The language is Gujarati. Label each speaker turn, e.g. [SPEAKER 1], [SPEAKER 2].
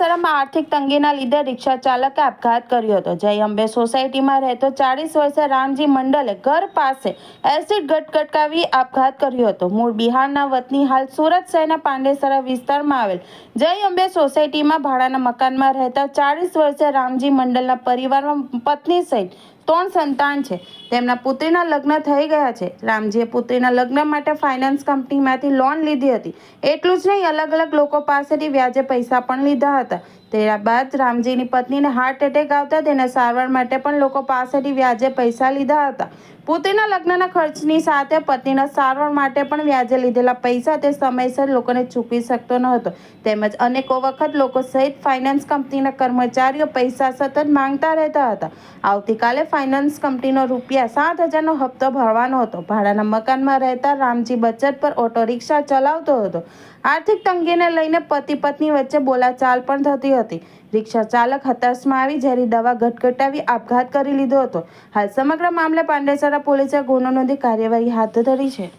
[SPEAKER 1] આર્થિક તંગીના લીધે રિક્ષા ચાલકે આપઘાત કર્યો હતો. જય અંબે સોસાયટીમાં રહેતો ચાળીસ વર્ષે રામજી મંડલે ઘર પાસે એસિડ ગટગટકાવી આપઘાત કર્યો હતો. મૂળ બિહારના વતની હાલ સુરત શહેરના પાંડેસરા વિસ્તારમાં આવેલ જય અંબે સોસાયટીમાં ભાડાના મકાનમાં રહેતા ચાળીસ વર્ષે રામજી મંડલના પરિવારમાં પત્ની સહિત ત્રણ સંતાન છે. તેમના પુત્રીના લગ્ન થઈ ગયા છે. રામજીએ પુત્રીના લગ્ન માટે ફાઇનાન્સ કંપનીમાંથી લોન લીધી હતી. એટલું જ નહીં અલગ અલગ લોકો પાસેથી વ્યાજે પૈસા પણ લીધા હતા. તેના બાદ રામજીની પત્નીને હાર્ટ એટેક આવતા તેને સારવાર માટે પણ લોકો પાસેથી વ્યાજે પૈસા લીધા હતા. પુત્રીના લગ્નના ખર્ચની સાથે પત્નીના સારવાર માટે પણ વ્યાજે લીધેલા પૈસા તે સમયસર લોકોને ચૂકવી શકતો ન હતો તેમજ અનેકો વખત લોકો સહિત ફાઇનાન્સ કંપનીના કર્મચારીઓ પૈસા સતત માંગતા રહેતા હતા. આવતીકાલે ફાઇનાન્સ કંપનીનો રૂપિયા સાત હજારનો હપ્તો ભરવાનો હતો. ભાડાના મકાનમાં રહેતા રામજી બચત પર ઓટો રિક્ષા ચલાવતો હતો. આર્થિક તંગીને લઈને પતિ પત્ની વચ્ચે બોલાચાલ પણ થતી હતી. રિક્ષા ચાલક હતાશમાં આવી ઝેરી દવા ઘટઘટાવી આપઘાત કરી લીધો હતો. હાલ સમગ્ર મામલે પાંડેસરા પોલીસે ગુનો નોંધી કાર્યવાહી હાથ ધરી છે.